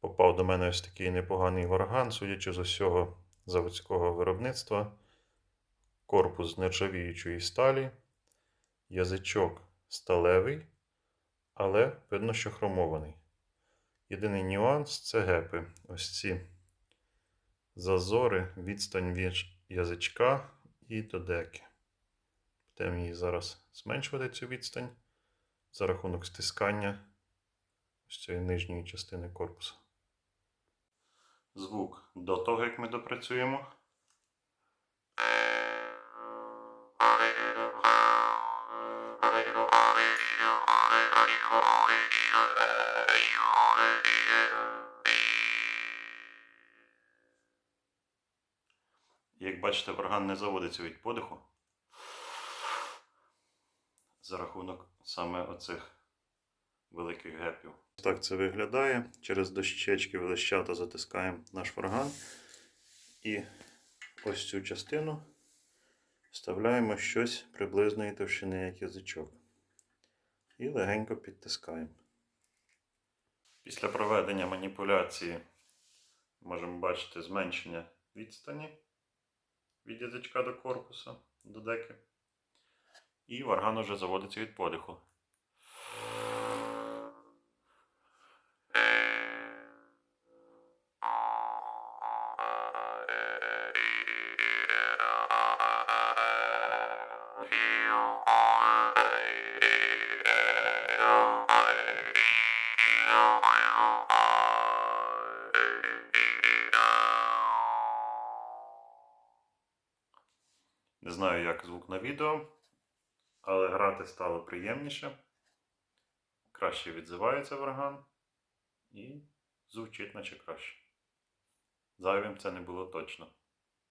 Попав до мене ось такий непоганий варган, судячи з усього заводського виробництва. Корпус нержавіючої сталі, язичок сталевий, але видно, що хромований. Єдиний нюанс це гепи. Ось ці зазори, відстань від язичка і до деки. Будемо її зараз зменшувати цю відстань за рахунок стискання ось цієї нижньої частини корпусу. Звук до того, як ми допрацюємо. Як бачите, варган не заводиться від подиху. За рахунок саме оцих великих гепів. Так це виглядає. Через дощечки велищата затискаємо наш варган. І ось цю частину вставляємо щось приблизної товщини, як язичок. І легенько підтискаємо. Після проведення маніпуляції можемо бачити зменшення відстані від язичка до корпуса, до деки. І варган уже заводиться від подиху. Не знаю, як звук на відео, але грати стало приємніше. Краще відзивається варган і звучить наче краще. Зайвим це не було точно.